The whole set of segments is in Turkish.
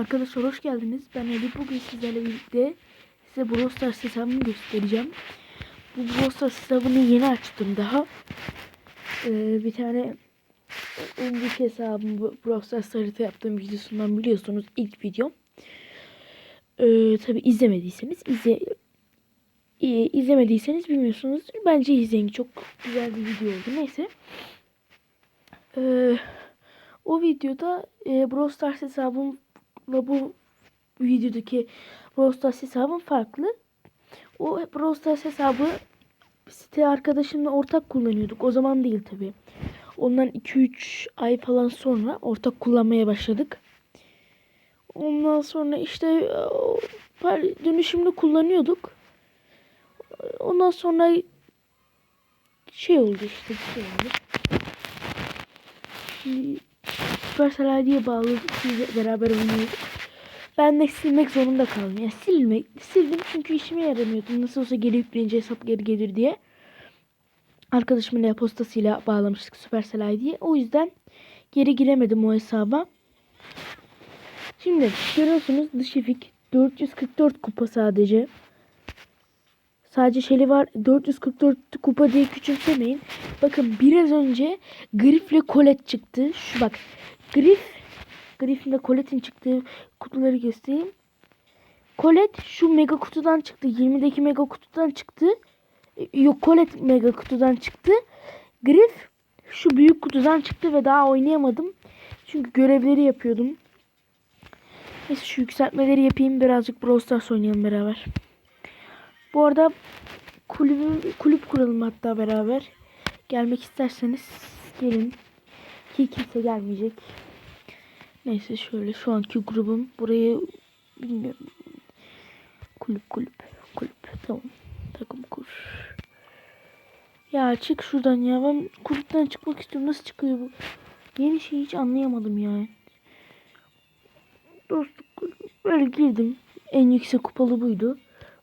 Arkadaşlar hoş geldiniz. Ben Ali bugün sizlerle birlikte size Brawl Stars hesabımı göstereceğim. Bu Brawl Stars hesabını yeni açtım daha. Ee, bir tane önceki hesabım Brawl Stars harita yaptığım videosundan biliyorsunuz ilk videom. Ee, Tabi izlemediyseniz izle e, izlemediyseniz bilmiyorsunuz. Bence izleyin. Çok güzel bir video oldu. Neyse. Ee, o videoda e, Brawl Stars hesabımla bu videodaki Brawl Stars hesabım farklı. O Brawl hesabı site arkadaşımla ortak kullanıyorduk. O zaman değil tabi. Ondan 2-3 ay falan sonra ortak kullanmaya başladık. Ondan sonra işte e, dönüşümlü kullanıyorduk. Ondan sonra şey oldu işte şey oldu. Şimdi Supercell ID'ye bağladık. Biz beraber oynuyorduk. Ben de silmek zorunda kaldım. Yani silmek, sildim çünkü işime yaramıyordu. Nasıl olsa geri yükleyince hesap geri gelir diye. Arkadaşımın e-postasıyla bağlamıştık Supercell ID'ye. O yüzden geri giremedim o hesaba. Şimdi görüyorsunuz Dışifik 444 kupa sadece. Sadece Shelly var. 444 kupa diye küçümsemeyin. Bakın biraz önce Griff'le Colette çıktı. Şu bak. Griff Griff'in de Colette'in çıktığı kutuları göstereyim. Colette şu mega kutudan çıktı. 20'deki mega kutudan çıktı. E, Yok Colette mega kutudan çıktı. Griff şu büyük kutudan çıktı ve daha oynayamadım. Çünkü görevleri yapıyordum. Neyse şu yükseltmeleri yapayım. Birazcık Brawl Stars oynayalım beraber. Bu arada kulübü, kulüp kuralım hatta beraber. Gelmek isterseniz gelin. Ki kimse gelmeyecek. Neyse şöyle şu anki grubum. Burayı bilmiyorum. Kulüp kulüp kulüp. Tamam. Takım kur. Ya çık şuradan ya. Ben kulüpten çıkmak istiyorum. Nasıl çıkıyor bu? Yeni şey hiç anlayamadım yani. Dostluk. Böyle girdim. En yüksek kupalı buydu.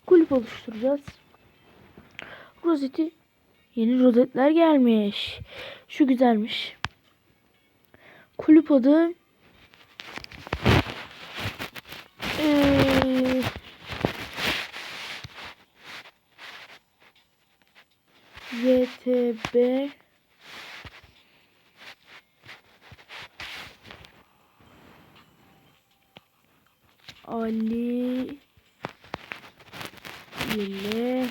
Kulüp oluşturacağız. Rozeti. Yeni rozetler gelmiş. Şu güzelmiş. Kulüp adı Ee, YTB Ali ile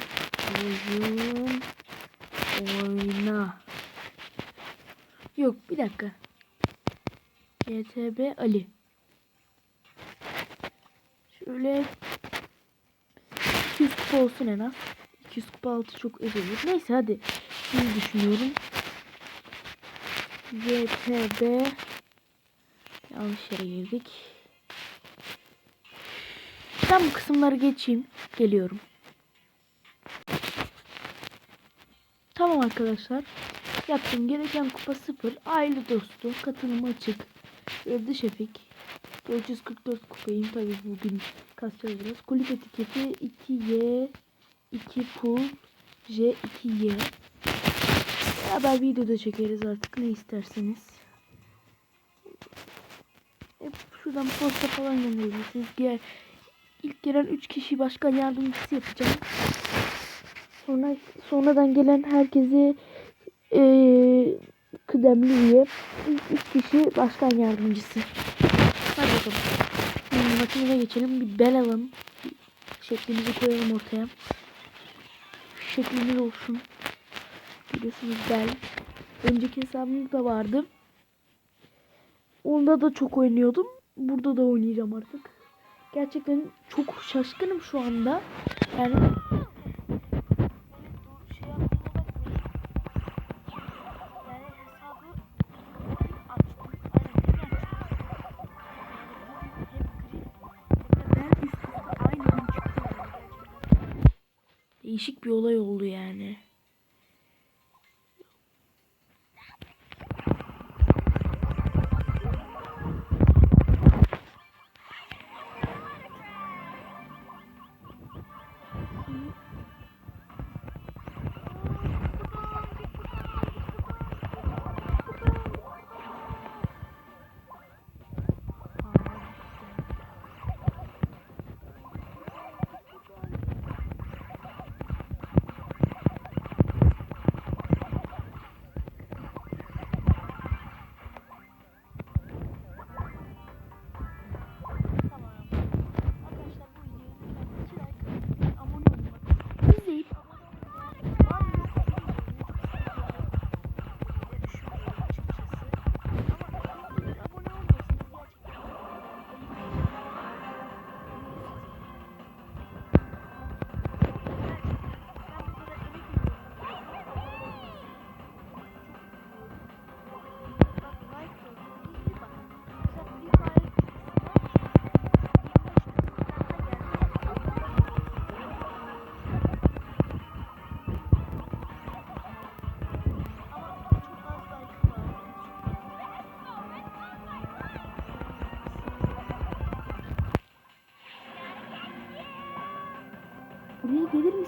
oyun oyna. Yok bir dakika. YTB Ali. Şöyle 200 kupa olsun en az. 200 kupa altı çok ezilir. Neyse hadi. Şimdi düşünüyorum. YTB Yanlış yere girdik. Ben bu kısımları geçeyim. Geliyorum. Tamam arkadaşlar. Yaptım. Gereken kupa 0. Aile dostu. Katılımı açık. Evde şefik. 444 kupayım. Tabi bugün kasacağız biraz. Kulüp etiketi 2Y 2 pul J 2Y. Beraber videoda çekeriz artık. Ne isterseniz. Hep şuradan posta falan gönderebilirsiniz. Diğer ilk gelen 3 kişi başkan yardımcısı yapacağım. Sonra sonradan gelen herkesi eee kıdemli üye. 3 kişi başkan yardımcısı. Hadi bakalım. Şimdi makineye geçelim. Bir bel alalım. Şeklimizi koyalım ortaya. Şeklimiz olsun. Biliyorsunuz bel. Önceki hesabımda da vardı. Onda da çok oynuyordum. Burada da oynayacağım artık. Gerçekten çok şaşkınım şu anda. Yani Değişik bir olay oldu yani.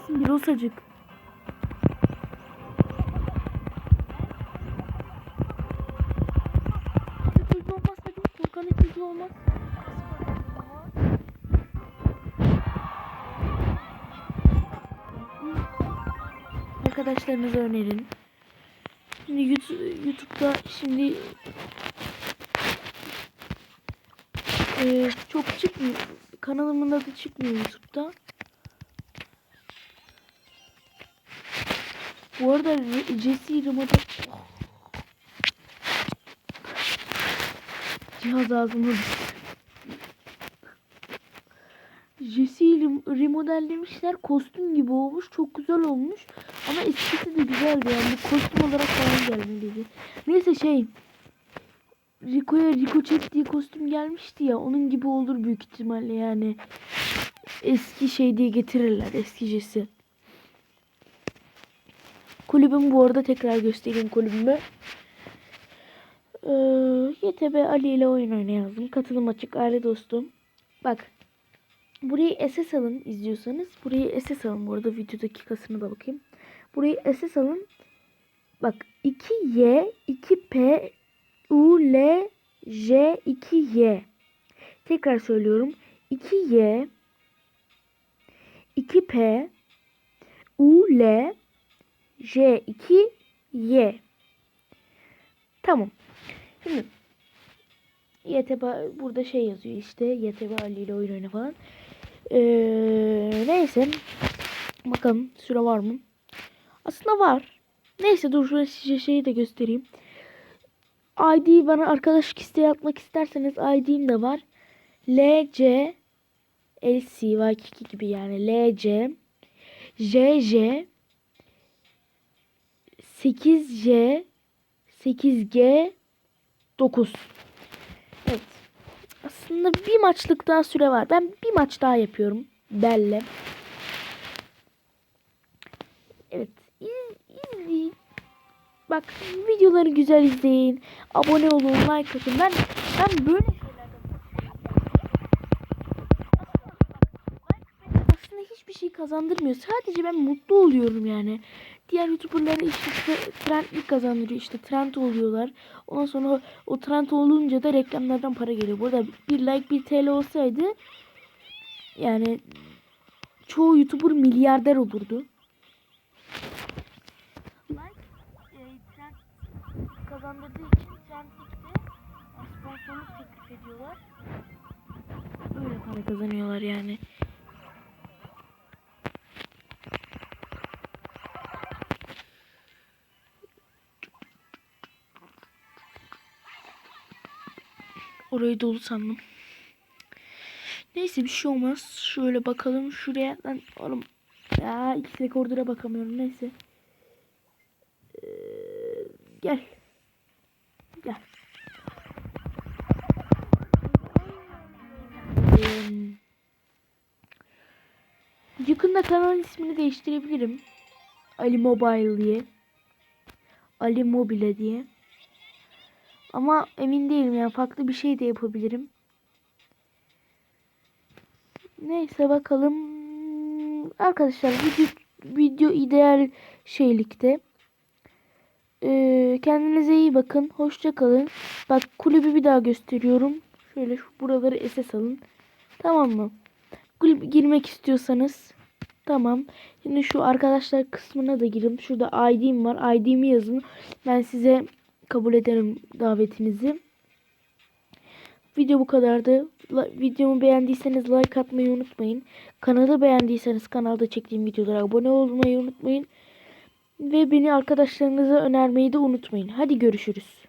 Misin bir osacık? Hızlı olmaz hadi. Arkadaşlarınıza önerin. Şimdi YouTube- YouTube'da şimdi eee, çok çıkmıyor. Kanalımın adı çıkmıyor YouTube'da. Bu arada Jesse Remote Cihaz ağzıma. Jesse'yi rem- remodellemişler. Kostüm gibi olmuş. Çok güzel olmuş. Ama eskisi de güzeldi yani. Kostüm olarak falan gelmeliydi. Neyse şey. Rico'ya Rico Chat diye kostüm gelmişti ya. Onun gibi olur büyük ihtimalle yani. Eski şey diye getirirler. Eski Jesse. Kulübüm bu arada tekrar göstereyim kulübümü. Ee, YTB Ali ile oyun oyna yazdım. Katılım açık aile dostum. Bak. Burayı SS alın izliyorsanız. Burayı SS alın. Bu arada video dakikasına da bakayım. Burayı SS alın. Bak 2Y 2P U L J 2Y. Tekrar söylüyorum. 2Y 2P U L J 2 Y. Tamam. Şimdi YTB burada şey yazıyor işte YTB Ali ile oyun oyna falan. Ee, neyse. Bakalım süre var mı? Aslında var. Neyse dur şuraya size şeyi de göstereyim. ID bana arkadaşlık isteği atmak isterseniz ID'm de var. LC LC Vaykiki gibi yani LC JJ 8J 8G 9 Evet. Aslında bir maçlık daha süre var. Ben bir maç daha yapıyorum. Belle. Evet. İz, izleyin. Bak videoları güzel izleyin. Abone olun, like atın. Ben ben böyle aslında hiçbir şey kazandırmıyor. Sadece ben mutlu oluyorum yani. Diğer YouTuber'lara işte tre- trendlik kazandırıyor. işte trend oluyorlar. Ondan sonra o trend olunca da reklamlardan para geliyor. Burada bir like bir TL olsaydı yani çoğu YouTuber milyarder olurdu. Like e, trend kazandırdığı için trendlikte sponsorluk teklif ediyorlar. Öyle para kazanıyorlar yani. Orayı dolu sandım. Neyse bir şey olmaz. Şöyle bakalım şuraya. Lan oğlum. Ya X rekordura bakamıyorum. Neyse. Ee, gel. Gel. Ee, yakında kanalın ismini değiştirebilirim. Ali Mobile diye. Ali Mobile diye. Ama emin değilim yani farklı bir şey de yapabilirim. Neyse bakalım. Arkadaşlar video, video ideal şeylikte. Ee, kendinize iyi bakın. Hoşça kalın. Bak kulübü bir daha gösteriyorum. Şöyle şu buraları SS alın. Tamam mı? Kulübe girmek istiyorsanız tamam. Şimdi şu arkadaşlar kısmına da girin. Şurada ID'm var. ID'mi yazın. Ben size kabul ederim davetinizi. Video bu kadardı. Videomu beğendiyseniz like atmayı unutmayın. Kanalı beğendiyseniz kanalda çektiğim videolara abone olmayı unutmayın. Ve beni arkadaşlarınıza önermeyi de unutmayın. Hadi görüşürüz.